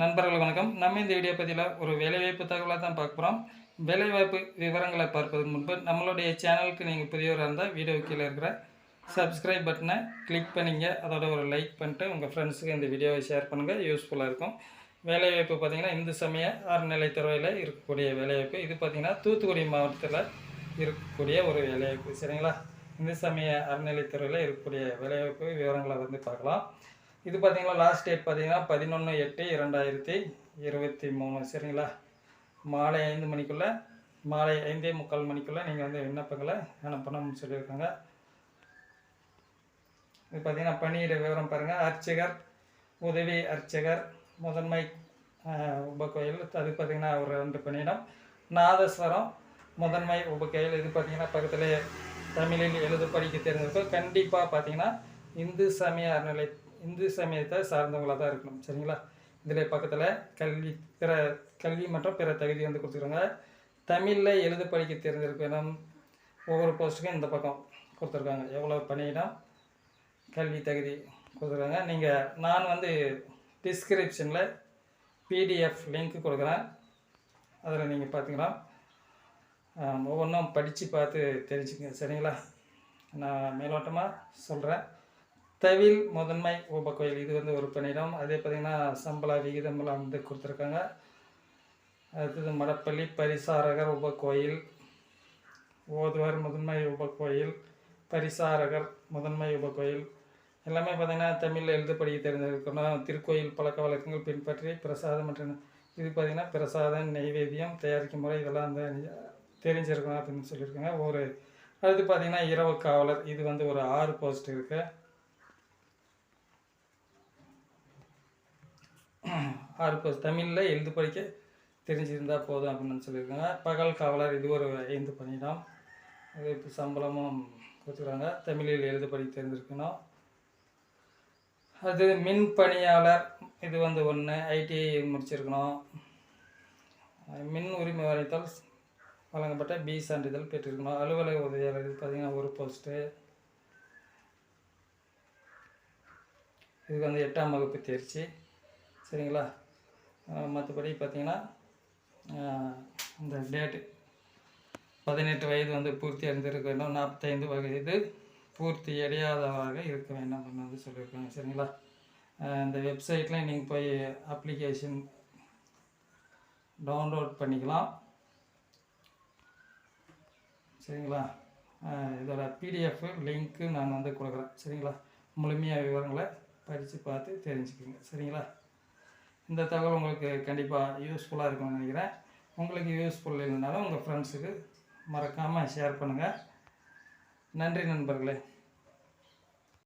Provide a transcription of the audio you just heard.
நண்பர்கள் வணக்கம். நம்ம இந்த வீடியோ பற்றியில் ஒரு வேலைவாய்ப்பு தகவலாக தான் பார்க்க போகிறோம் வேலைவாய்ப்பு விவரங்களை பார்ப்பதற்கு முன்பு நம்மளுடைய சேனலுக்கு நீங்கள் புதியவராக இருந்தால் வீடியோ கீழே இருக்கிற சப்ஸ்கிரைப் பட்டனை கிளிக் பண்ணிங்க. அதோட ஒரு லைக் பண்ணிட்டு உங்கள் ஃப்ரெண்ட்ஸுக்கு இந்த வீடியோவை ஷேர் பண்ணுங்கள் யூஸ்ஃபுல்லாக இருக்கும். வேலைவாய்ப்பு பார்த்திங்கன்னா இந்து சமய அறநிலைத்துறையில் இருக்கக்கூடிய வேலைவாய்ப்பு இது பார்த்திங்கன்னா தூத்துக்குடி மாவட்டத்தில் இருக்கக்கூடிய ஒரு வேலைவாய்ப்பு சரிங்களா? இந்து சமய அறநிலைத்துறையில் இருக்கக்கூடிய வேலைவாய்ப்பு விவரங்களை வந்து பார்க்கலாம். இது பார்த்தீங்கன்னா லாஸ்ட் டேட் பார்த்தீங்கன்னா பதினொன்று எட்டு இரண்டாயிரத்தி இருபத்தி மூணு. சரிங்களா? மாலை ஐந்து மணிக்குள்ளே மாலை ஐந்தே முக்கால் மணிக்குள்ளே நீங்கள் வந்து விண்ணப்பங்களை அனுப்பணும்னு சொல்லியிருக்காங்க. இது பார்த்தீங்கன்னா பணியிட விவரம் பாருங்கள் அர்ச்சகர் உதவி அர்ச்சகர் முதன்மை உபக்கோயில் உபகோயில். அது பார்த்தீங்கன்னா ஒரு ரெண்டு பணியிடம். நாதஸ்வரம் முதன்மை உபகோயில். இது பார்த்தீங்கன்னா பக்கத்தில் தமிழில் எழுத படிக்க தெரிஞ்சிருக்கும் கண்டிப்பாக பார்த்தீங்கன்னா இந்து சமய அறநிலை இந்து சமயத்தை சார்ந்தவங்களாக தான் இருக்கணும். சரிங்களா? இதில் பக்கத்தில் கல்வி பிற கல்வி மற்றும் பிற தகுதி வந்து கொடுத்துருக்காங்க. தமிழில் எழுத படிக்க தெரிஞ்சிருக்கணும் ஒவ்வொரு போஸ்ட்டுக்கும் இந்த பக்கம் கொடுத்துருக்காங்க. எவ்வளோ பணியிடம் கல்வி தகுதி கொடுத்துருக்காங்க. நீங்கள் நான் வந்து டிஸ்கிரிப்ஷனில் பிடிஎஃப் லிங்க் கொடுக்குறேன். அதில் நீங்கள் பார்த்தீங்கன்னா ஒவ்வொன்றும் படித்து பார்த்து தெரிஞ்சுக்கங்க. சரிங்களா? நான் மேலோட்டமாக சொல்கிறேன் தவில் முதன்மை உபக்கோயில் இது வந்து ஒரு பணியிடம். அதே பார்த்திங்கன்னா சம்பள விகிதமெல்லாம் வந்து கொடுத்துருக்காங்க. அடுத்தது மடப்பள்ளி பரிசாரகர் உபக்கோயில் ஓதுவர் முதன்மை உபக்கோயில் பரிசாரகர் முதன்மை உபக்கோயில் எல்லாமே பார்த்திங்கன்னா தமிழில் எழுத படிக்க தெரிஞ்சிருக்கணும் திருக்கோயில் பழக்க வழக்கங்கள் பின்பற்றி பிரசாதம் மற்றும் இது பார்த்திங்கன்னா பிரசாதம் நெய்வேத்தியம் தயாரிக்கும் முறை இதெல்லாம் வந்து தெரிஞ்சிருக்கணும் அப்படின்னு சொல்லியிருக்காங்க. ஒரு அடுத்து பார்த்திங்கன்னா இரவு காவலர். இது வந்து ஒரு ஆறு போஸ்ட் இருக்குது ஆறு போஸ்ட் தமிழில் எழுது படிக்க தெரிஞ்சிருந்தால் போதும் அப்படின்னு சொல்லியிருக்காங்க. பகல் காவலர் இது ஒரு ஐந்து பணியிடம். இது இப்போ சம்பளமும் கொடுத்துருக்காங்க. தமிழில் எழுத படிக்க தெரிஞ்சிருக்கணும். அது மின் பணியாளர் இது வந்து ஒன்று ஐடிஐ முடிச்சிருக்கணும். மின் உரிமை வரைத்தால் வழங்கப்பட்ட பி சான்றிதழ் பெற்றிருக்கணும். அலுவலக உதவியாளர் இது பார்த்திங்கன்னா ஒரு போஸ்ட்டு இதுக்கு வந்து எட்டாம் வகுப்பு தேர்ச்சி. சரிங்களா? மற்றபடி பார்த்தீங்கன்னா இந்த டேட்டு பதினெட்டு வயது வந்து பூர்த்தி அடைந்திருக்க வேண்டும். நாற்பத்தைந்து வயது பூர்த்தி அடையாதவராக இருக்க வேண்டும் அப்படின்னு வந்து சொல்லியிருக்காங்க. சரிங்களா? இந்த வெப்சைட்டில் நீங்கள் போய் அப்ளிகேஷன் டவுன்லோட் பண்ணிக்கலாம். சரிங்களா? இதோட பிடிஎஃப் லிங்க்கு நான் வந்து கொடுக்குறேன். சரிங்களா? முழுமையாக விவரங்களை படித்து பார்த்து தெரிஞ்சுக்கோங்க. சரிங்களா? இந்த தகவல் உங்களுக்கு கண்டிப்பாக யூஸ்ஃபுல்லாக இருக்கும்னு நினைக்கிறேன். உங்களுக்கு யூஸ்ஃபுல் இல்லைனாலும் உங்கள் ஃப்ரெண்ட்ஸுக்கு மறக்காமல் ஷேர் பண்ணுங்கள் நன்றி நண்பர்களே.